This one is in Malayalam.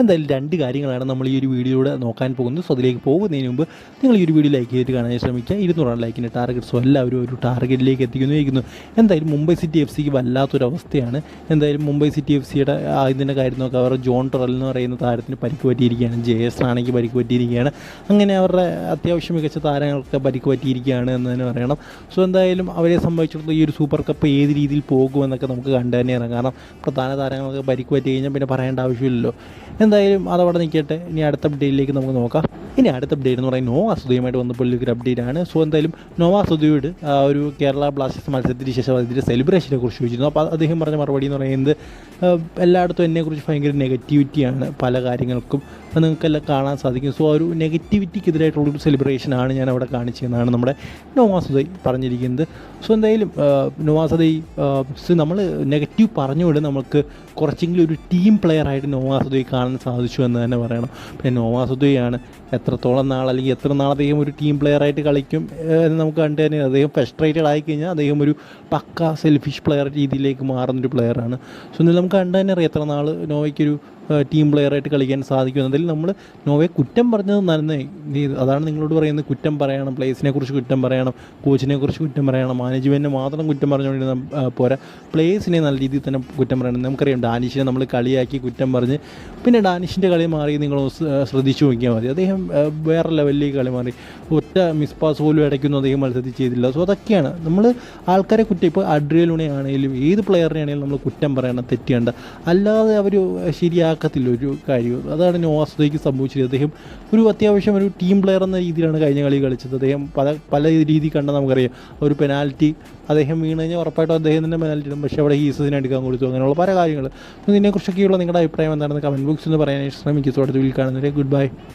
എന്തായാലും രണ്ട് കാര്യങ്ങളാണ് നമ്മൾ ഈ ഒരു വീഡിയോയിലൂടെ നോക്കാൻ പോകുന്നത്. സോ അതിലേക്ക് പോകുന്നതിന് മുമ്പ് നിങ്ങൾ ഈ ഒരു വീഡിയോ ലൈക്ക് ചെയ്തിട്ട് കാണാൻ ശ്രമിക്കുക ഇരുന്നൂറാണ് ലൈക്കിന്റെ ടാർഗറ്റ്സോ എല്ലാവരും ഒരു ടാർഗറ്റിലേക്ക് എത്തിക്കുന്നു എന്തായാലും മുംബൈ സിറ്റി എഫ് സിക്ക് വല്ലാത്തൊരു അവസ്ഥയാണ് എന്തായാലും മുംബൈ സിറ്റി എഫ് സിയുടെ ഇതിന്റെ കാര്യം നോക്കുക അവരുടെ ജോൺ ടൊറൽ എന്ന് പറയുന്ന താരത്തിന് പരിക്ക് പറ്റിയിരിക്കുകയാണ്. ജയസ് ആണെങ്കിൽ പരിക്ക് പറ്റിയിരിക്കുകയാണ്. അങ്ങനെ അവരുടെ അത്യാവശ്യം മികച്ച താരങ്ങൾക്ക് പരിക്ക് പറ്റിയിരിക്കുകയാണ് എന്ന് തന്നെ പറയണം. സോ എന്തായാലും അവരെ സംബന്ധിച്ചിടത്തോളം ഈ ഒരു സൂപ്പർ കപ്പ് ഏത് രീതിയിൽ പോകുമെന്നൊക്കെ നമുക്ക് കണ്ടു തന്നെയാണ് കാരണം പ്രധാന താരങ്ങൾക്ക് പരിക്ക് പറ്റി കഴിഞ്ഞാൽ പിന്നെ പറയേണ്ട ആവശ്യമില്ലല്ലോ. എന്തായാലും അതവിടെ നിൽക്കട്ടെ. ഇനി അടുത്ത അപ്ഡേറ്റിലേക്ക് നമുക്ക് നോക്കാം. ഇനി അടുത്ത അപ്ഡേറ്റ് എന്ന് പറയുന്നത് നോവ സുധയുമായിട്ട് വന്നപ്പോൾ ഒരു അപ്ഡേറ്റ് ആണ്. സോ എന്തായാലും നോവ സുധയോട് ഒരു കേരള ബ്ലാസ്റ്റേഴ്സ് മത്സരത്തിന് ശേഷം അതിന്റെ സെലിബ്രേഷനെ കുറിച്ച് ചോദിച്ചിരുന്നു. അപ്പോൾ അദ്ദേഹം പറഞ്ഞ മറുപടി എന്ന് പറയുന്നത് എല്ലായിടത്തും എന്നെക്കുറിച്ച് ഭയങ്കര നെഗറ്റിവിറ്റിയാണ് പല കാര്യങ്ങൾക്കും. നിങ്ങൾക്കെല്ലാം കാണാൻ സാധിക്കും. സോ ആ ഒരു നെഗറ്റിവിറ്റിക്കെതിരായിട്ടുള്ളൊരു സെലിബ്രേഷനാണ് ഞാൻ അവിടെ കാണിച്ചതെന്നാണ് നമ്മുടെ നോവാസുദൈ പറഞ്ഞിരിക്കുന്നത്. സോ എന്തായാലും നോവാസുദൈ നമ്മൾ നെഗറ്റീവ് പറഞ്ഞുകൊണ്ട് നമുക്ക് കുറച്ചെങ്കിലും ഒരു ടീം പ്ലെയർ ആയിട്ട് നോവാസുദൈ കാണാൻ സാധിച്ചു എന്ന് തന്നെ പറയണം. പിന്നെ നോവാസുദയാണ് എത്രത്തോളം നാൾ അല്ലെങ്കിൽ എത്ര നാൾ അദ്ദേഹം ഒരു ടീം പ്ലെയർ ആയിട്ട് കളിക്കും എന്ന് നമുക്ക് കണ്ടു തന്നെ അദ്ദേഹം ഫ്രസ്ട്രേറ്റഡ് ആയി കഴിഞ്ഞാൽ അദ്ദേഹം ഒരു പക്ക സെൽഫിഷ് പ്ലെയർ രീതിയിലേക്ക് മാറുന്നൊരു പ്ലെയറാണ് സോ എന്നാലും നമുക്ക് കണ്ടു തന്നെ അറിയാം എത്ര നാൾ നോവയ്ക്കൊരു ടീം പ്ലെയറായിട്ട് കളിക്കാൻ സാധിക്കും എന്നതിൽ നമ്മൾ നോവയെ കുറ്റം പറഞ്ഞത് നന്നേ അതാണ് നിങ്ങളോട് പറയുന്നത്. കുറ്റം പറയണം പ്ലേസിനെ കുറിച്ച് കുറ്റം പറയണം കോച്ചിനെ കുറിച്ച് കുറ്റം പറയണം മാനേജ്മെന്റിനെ മാത്രം കുറ്റം പറഞ്ഞുകൊണ്ടിരുന്ന പോരാ. പ്ലേസിനെ നല്ല രീതിയിൽ തന്നെ കുറ്റം പറയണം. നമുക്കറിയാം ഡാനിഷിനെ നമ്മൾ കളിയാക്കി കുറ്റം പറഞ്ഞ് പിന്നെ ഡാനിഷിന്റെ കളി മാറി നിങ്ങൾ ശ്രദ്ധിച്ചു നോക്കിയാൽ മതി. അദ്ദേഹം വേറെ ലെവലിൽ കളി മാറി. ഒറ്റ മിസ് പാസ് പോലും ഇടയ്ക്കൊന്നും അദ്ദേഹം മത്സരത്തിൽ ചെയ്തില്ല. സോ അതൊക്കെയാണ്. നമ്മൾ ആൾക്കാരെ കുറ്റം ഇപ്പോൾ അഡ്രിയലുണെ ആണെങ്കിലും ഏത് പ്ലെയറിനെ ആണെങ്കിലും നമ്മൾ കുറ്റം പറയണം തെറ്റിയേണ്ട അല്ലാതെ അവർ ശരിയാക്കത്തില്ല ഒരു കാര്യം. അതാണ് നോവാസ്തയ്ക്ക് സംഭവിച്ചത്. അദ്ദേഹം ഒരു അത്യാവശ്യം ഒരു ടീം പ്ലെയർ എന്ന രീതിയിലാണ് കഴിഞ്ഞ കളി കളിച്ചത്. അദ്ദേഹം പല പല രീതി കണ്ടാൽ നമുക്കറിയാം. ഒരു പെനാൽറ്റി അദ്ദേഹം വീണ് കഴിഞ്ഞാൽ ഉറപ്പായിട്ടും അദ്ദേഹം തന്നെ പെനാൽറ്റി ഇടും. പക്ഷേ അവിടെ ഹീസസിനെ എടുക്കാൻ കൊടുത്തു. അങ്ങനെയുള്ള പല കാര്യങ്ങൾ. ഇതിനെക്കുറിച്ചൊക്കെയുള്ള നിങ്ങളുടെ അഭിപ്രായം എന്താണെന്ന് കമന്റ് ബോക്സിൽ നിന്ന് പറയാനായിട്ട് ശ്രമിക്കും അടുത്ത വീട്ടിൽ കാണുന്നവരെ ഗുഡ് ബൈ